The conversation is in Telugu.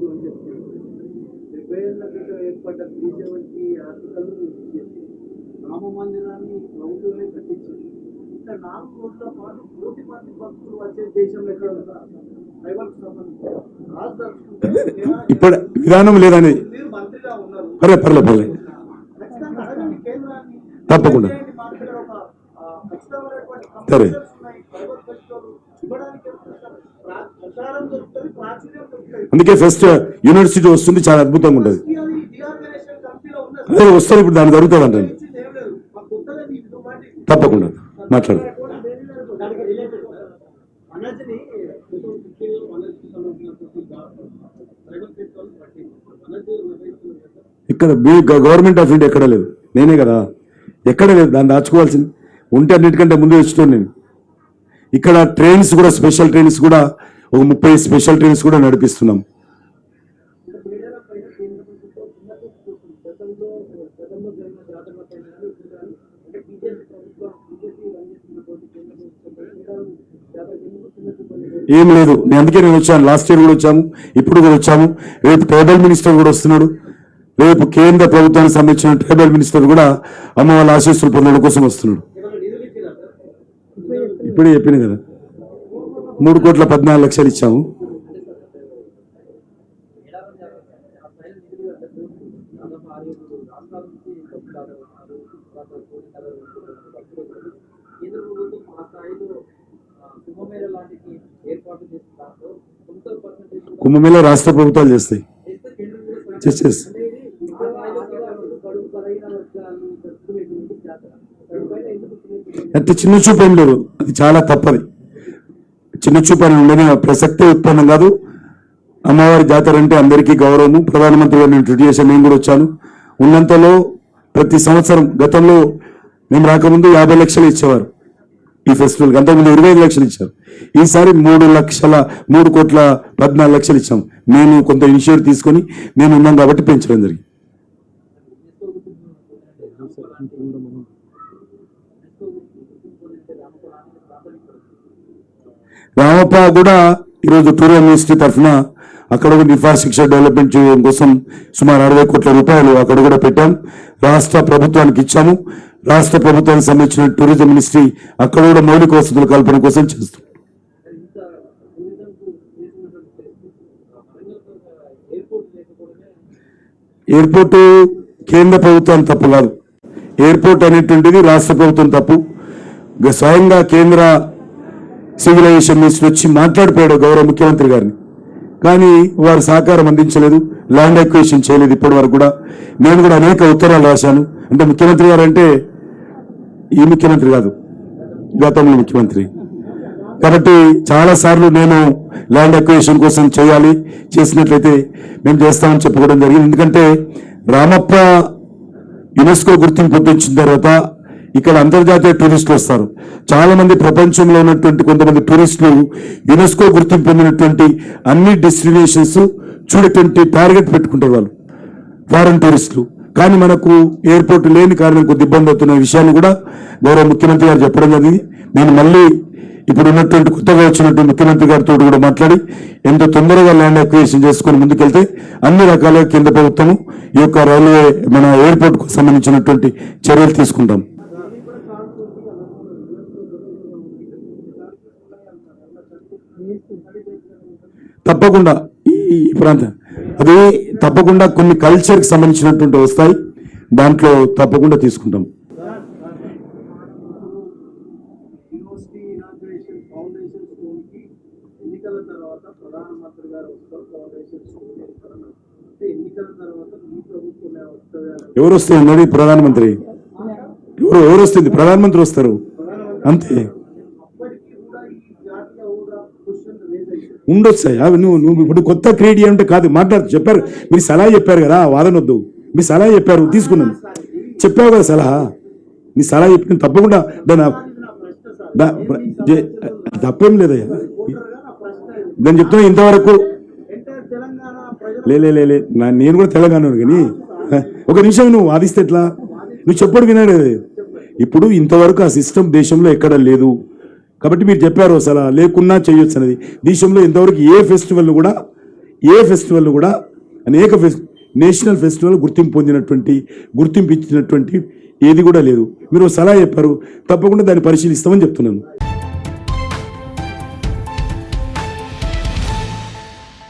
లేదు అని చెప్తున్నాడు. డెబ్బై ఏళ్ళ క్రితం ఏర్పడ్డ త్రీ సెవెంటీ ఆర్టికల్ రామ మందిరాన్ని ప్రభుత్వమే కట్టించింది. ఇంకా నాలుగు రోజుల పాటు కోటి మంది భక్తులు వచ్చే దేశం ఎక్కడ సంబంధించి. తలుచుకుంటే ఇప్పుడు విధానం లేదని మీరు మంత్రిగా ఉన్నారు. పర్లే పర్లే తప్పకుండా. సరే. అందుకే ఫస్ట్ యూనివర్సిటీ వస్తుంది చాలా అద్భుతంగా ఉంటుంది. అదే వస్తారు ఇప్పుడు దాన్ని జరుగుతుంది అంటే తప్పకుండా మాట్లాడు. ఇక్కడ మీ గవర్నమెంట్ ఆఫ్ ఇండియా ఎక్కడ లేదు? నేనే కదా. ఎక్కడ లేదు? దాన్ని దాచుకోవాల్సింది. ఉంటే అన్నిటికంటే ముందు వచ్చుతాను నేను. ఇక్కడ ట్రైన్స్ కూడా స్పెషల్ ట్రైన్స్ కూడా ఒక ముప్పై స్పెషల్ ట్రైన్స్ కూడా నడిపిస్తున్నాం. ఏం లేదు. నేను అందుకే నేను వచ్చాను. లాస్ట్ ఇయర్ కూడా వచ్చాము. ఇప్పుడు కూడా వచ్చాము. రేపు ట్రైబల్ మినిస్టర్ కూడా వస్తున్నాడు. రేపు కేంద్ర ప్రభుత్వానికి సంబంధించిన ట్రైబల్ మినిస్టర్ కూడా అమ్మ వాళ్ళ ఆశీస్సులు పొందడం కోసం వస్తున్నాడు. ఇప్పుడే చెప్పిన కదా. మూడు కోట్ల పద్నాలుగు లక్షలు ఇచ్చాము. కుంభమేళ రాష్ట్ర ప్రభుత్వాలు చేస్తాయి. చేస్తే చిన్న అంటే చిన్న చూపు ఏం లేదు. అది చాలా తప్పది. చిన్న చూపు అని ఉండని ప్రసక్తే ఉత్పన్నం కాదు. అమ్మవారి జాతర అంటే అందరికీ గౌరవము. ప్రధానమంత్రి నేను ఇంట్రడ్యూస్ చేశాను నేను కూడా వచ్చాను. ఉన్నంతలో ప్రతి సంవత్సరం గతంలో మేము రాకముందు యాభై లక్షలు ఇచ్చేవారు ఈ ఫెస్టివల్కి. అంతకుముందు ఇరవై ఐదు లక్షలు ఇచ్చారు. ఈసారి మూడు లక్షల మూడు కోట్ల పద్నాలుగు లక్షలు ఇచ్చాము. మేము కొంత ఇనిషియేటివ్ తీసుకొని మేము ఉన్నాం కాబట్టి పెంచడం జరిగింది. రామప్ప కూడా ఈరోజు టూరిజం మినిస్ట్రీ తరఫున అక్కడ కూడా ఇన్ఫ్రాస్ట్రక్చర్ డెవలప్మెంట్ చేయడం కోసం సుమారు అరవై కోట్ల రూపాయలు అక్కడ కూడా పెట్టాం. రాష్ట్ర ప్రభుత్వానికి ఇచ్చాము. రాష్ట్ర ప్రభుత్వానికి సంబంధించిన టూరిజం మినిస్ట్రీ అక్కడ కూడా మౌలిక వసతుల కల్పన కోసం చేస్తాం. ఎయిర్పోర్టు ఎయిర్పోర్ట్ కేంద్ర ప్రభుత్వం తప్పు కాదు. ఎయిర్పోర్ట్ అనేటువంటిది రాష్ట్ర ప్రభుత్వం తప్పు. స్వయంగా కేంద్ర సివిలైజేషన్ మినిస్టర్ వచ్చి మాట్లాడిపోయాడు గౌరవ ముఖ్యమంత్రి గారిని. కానీ వారు సహకారం అందించలేదు ల్యాండ్ ఎక్వేషన్ చేయలేదు ఇప్పటి వరకు కూడా. నేను కూడా అనేక ఉత్తరాలు రాశాను. అంటే ముఖ్యమంత్రి గారు అంటే ఈ ముఖ్యమంత్రి కాదు గతంలో ముఖ్యమంత్రి. కాబట్టి చాలా సార్లు నేను ల్యాండ్ ఎక్వేషన్ కోసం చేయాలి చేసినట్లయితే మేము చేస్తామని చెప్పుకోవడం జరిగింది. ఎందుకంటే రామప్ప యునెస్కో గుర్తింపు పొందించిన తర్వాత ఇక్కడ అంతర్జాతీయ టూరిస్టులు వస్తారు. చాలా మంది ప్రపంచంలో ఉన్నటువంటి కొంతమంది టూరిస్టులు యునెస్కో గుర్తింపు పొందినటువంటి అన్ని డెస్టినేషన్స్ చూడటువంటి టార్గెట్ పెట్టుకుంటారు వాళ్ళు. ఫారెన్ టూరిస్టులు కానీ మనకు ఎయిర్పోర్ట్ లేని కారణం కొద్ది ఇబ్బంది అవుతున్న విషయాన్ని కూడా గౌరవ ముఖ్యమంత్రి గారు చెప్పడం జరిగింది. నేను మళ్ళీ ఇప్పుడు ఉన్నటువంటి కొత్తగా వచ్చినటువంటి ముఖ్యమంత్రి గారితో కూడా మాట్లాడి ఎంత తొందరగా ల్యాండ్ అక్వేషన్ చేసుకుని ముందుకెళ్తే అన్ని రకాలుగా కేంద్ర ప్రభుత్వము ఈ యొక్క రైల్వే మన ఎయిర్పోర్ట్కు సంబంధించినటువంటి చర్యలు తీసుకుంటాం. తప్పకుండా ఈ ప్రాంతం. అది తప్పకుండా కొన్ని కల్చర్కి సంబంధించినటువంటి వస్తాయి. దాంట్లో తప్పకుండా తీసుకుంటాం. వస్తుంది? ఎవరు వస్తే ఉన్నది ప్రధానమంత్రి. ఎవరు ఎవరు వస్తుంది? ప్రధానమంత్రి వస్తారు. అంతే. ఉండొచ్చు అయ్యా. నువ్వు నువ్వు ఇప్పుడు కొత్త క్రియేట్ అంటే కాదు మాట్లాడు చెప్పారు. మీరు సలహా చెప్పారు కదా వాదన వద్దు మీ సలహా చెప్పారు తీసుకున్నాను. చెప్పావు కదా సలహా. మీ సలహా చెప్పిన తప్పకుండా దాని తప్పేం లేదయ్యా. నేను చెప్తున్నా ఇంతవరకు. లేలే లే లే, లే లే నా- నేను కూడా తెలంగాణ కానీ ఒక నిమిషం నువ్వు వాదిస్తే ఎట్లా? నువ్వు చెప్పడు వినాడు ఇప్పుడు ఇంతవరకు ఆ సిస్టమ్ దేశంలో ఎక్కడ లేదు. కాబట్టి మీరు చెప్పారు అసలు లేకున్నా చేయొచ్చు అనేది. దేశంలో ఇంతవరకు ఏ ఫెస్టివల్ను కూడా ఏ ఫెస్టివల్ను కూడా అనేక ఫెస్ నేషనల్ ఫెస్టివల్ గుర్తింపు పొందినటువంటి గుర్తింపు ఇచ్చినటువంటి ఏది కూడా లేదు. మీరు సలహా చెప్పారు తప్పకుండా దాన్ని పరిశీలిస్తామని చెప్తున్నాను.